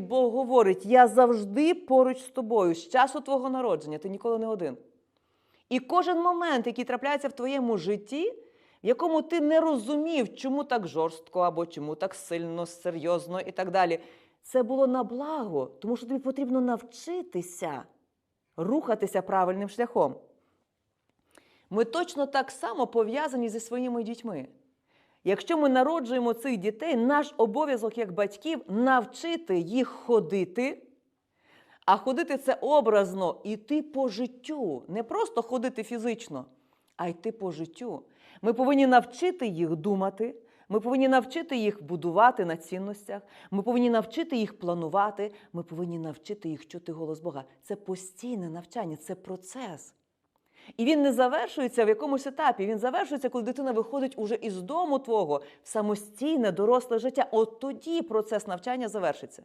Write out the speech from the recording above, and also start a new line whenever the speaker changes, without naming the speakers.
Бог говорить: я завжди поруч з тобою з часу твого народження, ти ніколи не один. І кожен момент, який трапляється в твоєму житті, в якому ти не розумів, чому так жорстко, або чому так сильно, серйозно і так далі, це було на благо, тому що тобі потрібно навчитися рухатися правильним шляхом. Ми точно так само пов'язані зі своїми дітьми. Якщо ми народжуємо цих дітей, наш обов'язок як батьків навчити їх ходити. А ходити це образно іти по життю, не просто ходити фізично, а йти по життю. Ми повинні навчити їх думати, ми повинні навчити їх будувати на цінностях, ми повинні навчити їх планувати, ми повинні навчити їх чути голос Бога. Це постійне навчання, це процес. І він не завершується в якомусь етапі. Він завершується, коли дитина виходить уже із дому твого в самостійне доросле життя. От тоді процес навчання завершиться.